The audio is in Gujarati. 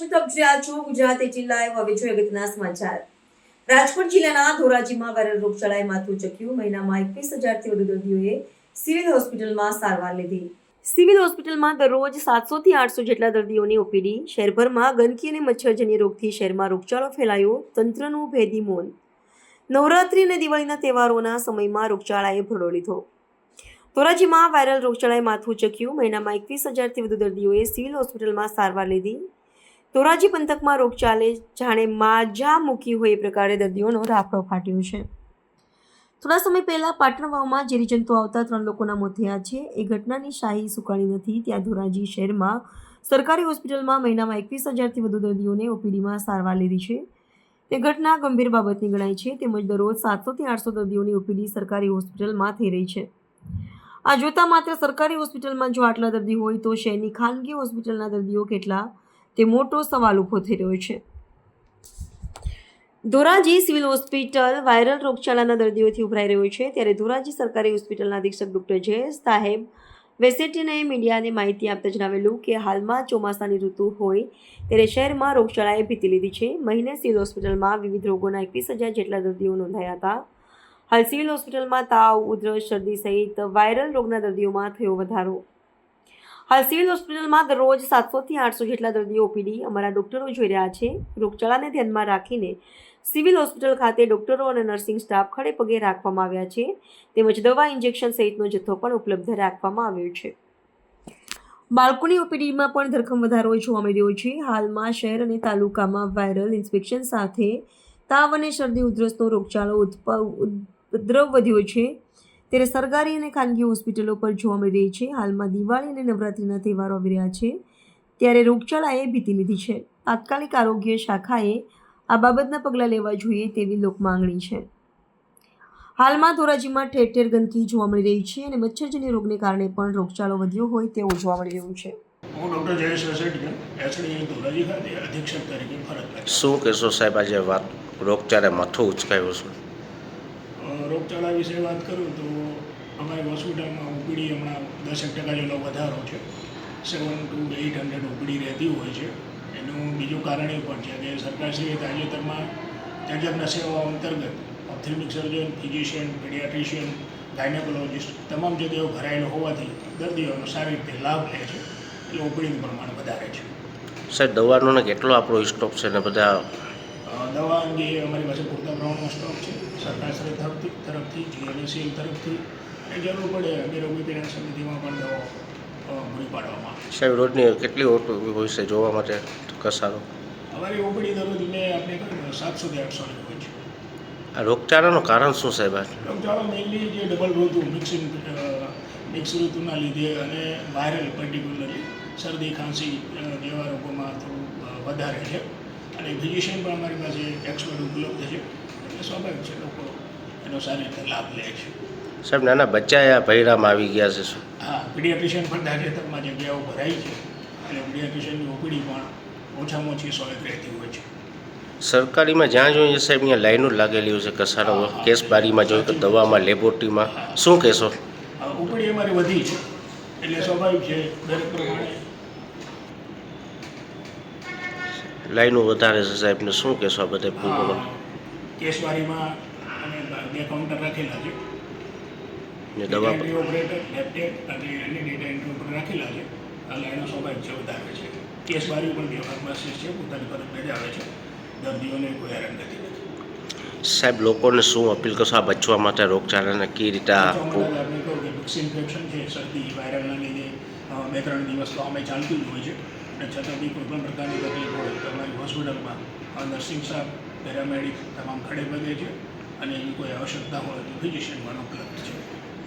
દર્શક આપ છો ગુજરાત જિલ્લા હવે જોઈએ અગત્યના સમાચાર. રાજકોટ જિલ્લાના ધોરાજીમાં વાયરલ રોગચાળાએ માથું ચક્યું મહિનામાં એકવીસ હજારથી વધુ દર્દીઓએ સિવિલ હોસ્પિટલમાં સારવાર લીધી. સિવિલ હોસ્પિટલમાં દરરોજ સાતસો થી આઠસો જેટલા દર્દીઓની ઓપીડી, શહેરભરમાં ગંદકી અને મચ્છરજન્ય રોગથી શહેરમાં રોગચાળો ફેલાયો, તંત્રનું ભેદી મૌન. નવરાત્રી અને દિવાળીના તહેવારોના સમયમાં રોગચાળાએ ભરડો લીધો. ધોરાજીમાં વાયરલ રોગચાળાએ માથું ચક્યું મહિનામાં એકવીસ હજારથી વધુ દર્દીઓએ સિવિલ હોસ્પિટલમાં સારવાર લીધી. ધોરાજી પંથકમાં રોગચાલે જાણે માજા મૂકી હોય એ પ્રકારે દર્દીઓનો રાફડો ફાટ્યો છે. થોડા સમય પહેલા પાટણ વાવમાં ઝેરી જંતુ આવતા ત્રણ લોકોના મોત થયા છે. એ ઘટનાની શાહી સુકાણી નથી. ત્યાં ધોરાજી શહેરમાં સરકારી હોસ્પિટલમાં મહિનામાં એકવીસ હજારથી વધુ દર્દીઓને ઓપીડીમાં સારવાર લીધી છે. તે ઘટના ગંભીર બાબતની ગણાય છે. તેમજ દરરોજ સાતસોથી આઠસો દર્દીઓની ઓપીડી સરકારી હોસ્પિટલમાં થઈ રહી છે. આ જોતા માત્ર સરકારી હોસ્પિટલમાં જો આટલા દર્દી હોય તો શહેરની ખાનગી હોસ્પિટલના દર્દીઓ કેટલા તે મોટો સવાલ ઊભો થઈ રહ્યો છે. ધોરાજી સિવિલ હોસ્પિટલ વાયરલ રોગચાળાના દર્દીઓથી ઉભરાઈ રહ્યો છે. ત્યારે ધોરાજી સરકારી હોસ્પિટલના અધિક્ષક ડૉક્ટર જયેશ સાહેબ વેસેટીને મીડિયાને માહિતી આપતા જણાવેલું કે હાલમાં ચોમાસાની ઋતુ હોય ત્યારે શહેરમાં રોગચાળાએ ભીતી લીધી છે. મહિને સિવિલ હોસ્પિટલમાં વિવિધ રોગોના એકવીસ હજાર જેટલા દર્દીઓ નોંધાયા હતા. હાલ સિવિલ હોસ્પિટલમાં તાવ, ઉધરસ, શરદી સહિત વાયરલ રોગના દર્દીઓમાં થયો વધારો. હાલ સિવિલ હોસ્પિટલમાં દરરોજ સાતસોથી આઠસો જેટલા દર્દીઓ ઓપીડી અમારા ડોક્ટરો જોઈ રહ્યા છે. રોગચાળાને ધ્યાનમાં રાખીને સિવિલ હોસ્પિટલ ખાતે ડોક્ટરો અને નર્સિંગ સ્ટાફ ખડે પગે રાખવામાં આવ્યા છે. તેમજ દવા ઇન્જેક્શન સહિતનો જથ્થો પણ ઉપલબ્ધ રાખવામાં આવ્યો છે. બાળકોની ઓપીડીમાં પણ ધરખમ વધારો જોવા મળી રહ્યો છે. હાલમાં શહેર અને તાલુકામાં વાયરલ ઇન્સ્પેક્શન સાથે તાવ અને શરદી ઉધરસનો રોગચાળો ઉદ્ભવ વધ્યો છે. ત્યારે સરકારી અને ખાનગી હોસ્પિટલો પર જોવા મળી રહી છે. હાલમાં દિવાળી અને નવરાત્રિના તહેવારો આવી રહ્યા છે. ત્યારે રોગચાળાએ ભીતી લીધી છે. તાત્કાલિક આરોગ્ય શાખાએ આ બાબતના પગલાં લેવા જોઈએ તેવી લોક માંગણી છે. હાલમાં ધોરાજીમાં ઠેર ઠેર ગંદકી જોવા મળી રહી છે અને મચ્છરજન્ય રોગને કારણે પણ રોગચાળો વધ્યો હોય તેવું જોવા મળી રહ્યું છે. હું ડૉક્ટર જયેશ વસેટિયા એસડી ધોરાજી ખાતે અધિક્ષક તરીકે ફરજ શું કહેશો સાહેબ આજે વાત રોગચાળે માથું ઉચકાયું છે. રોગચાળા વિશે વાત કરું તો અમારી હોસ્પિટલમાં ઓપીડી હમણાં દસેક ટકા જેટલો વધારો છે. Seven to eight hundred OPD રહેતી હોય છે. એનું બીજું કારણ એ પણ છે કે સરકારશ્રીએ તાજેતરમાં તજજ્ઞ સેવાઓ અંતર્ગત ophthalmic surgeon physician paediatrician gynaecologist તમામ જગ્યાઓ ભરાયેલો હોવાથી દર્દીઓનો સારી રીતે લાભ લે છે. એટલે ઓપીડીનું પ્રમાણ વધારે છે. સાહેબ દવાનો ને કેટલો આપણો સ્ટોક છે ને બધા? દવા અંગે અમારી પાસે પૂરતા પ્રમાણમાં સ્ટોક છે. સરકારશ્રી તરફથી તરફથી જીએનએસીએલ તરફથી અને જરૂર પડે અગેરોગી પેરેન્ટ સમિતિમાં પણ દવાઓ પૂરી પાડવામાં આવે સાહેબ રોજની કેટલી ઓટો હોય છે જોવા માટે કસારો? અમારી ઓપીડી દરરોજ મેં આપણે સાતસોથી આઠસોની હોય છે. આ રોગચાળાનું કારણ શું સાહેબ રોગચાળો મેઇનલી જે ડબલ ઋતુ મિક્સિંગ મિક્સ ઋતુના લીધે અને વાયરલ પર્ટિક્યુલરલી શરદી ખાંસી જેવા રોગોમાં થોડું વધારે છે. અને ફિઝિશિયન પણ અમારી પાસે એક્સપર્ટ ઉપલબ્ધ છે. એટલે સ્વાભાવિક છે લોકો એનો સારી રીતે લાભ લે છે. સાહેબ નાના બચ્ચા આ ભૈરામાં આવી ગયા છે શું? હા પીડિયાટ્રિશિયન પણ તાજેતરમાં જગ્યાઓ ભરાઈ છે અને પીડિયાટ્રિશિયનની ઓપીડી પણ ઓછામાં ઓછી સો એક રહેતી હોય છે. સરકારીમાં જ્યાં જોઈએ સાહેબ ત્યાં લાઈનો લાગેલી હોય છે કસારો કેસ બારીમાં જોઈએ તો દવામાં લેબોરેટરીમાં. શું કહેશો? ઉપડી અમારી વધી છે એટલે સ્વાભાવિક છે દરેક પ્રમાણે. લાઈનો વધારે છે સાહેબને શું કહેશો આ બધે કેસ કેસવારીમાં અમે બે કાઉન્ટર રાખેલા છે. ને દવા એન્ટ્રી ઓપરેટર લેપટેપ અને એની ડેટા એન્ટ્રી ઓપરેટર રાખેલા છે. આ લાઈનો સ્વાભાવિક છે વધારે છે. કેસ કેસવારી પણ બે ફાર્માસિસ્ટ છે પોતાની ફરજ બજાવે છે. દર્દીઓને કોઈ હેરાન નથી. સાહેબ લોકોને શું અપીલ કરશો? આ બચવા માટે રોગચાળાને કઈ રીતે આ આપણે કહું કે મિક્સ ઇન્ફેક્શન છે શરદી વાયરલના લીધે બે ત્રણ દિવસ તો અમે ચાલતું જ હોય છે. અને છતાં બી કોઈ પણ પ્રકારની તકલીફ હોય તો અમારી હોસ્પિટલમાં નર્સિંગ સ્ટાફ પેરામેડિક તમામ ખડે પગે છે. અને એની કોઈ આવશ્યકતા હોય તો ફિઝિશિયન પણ ઉપલબ્ધ છે.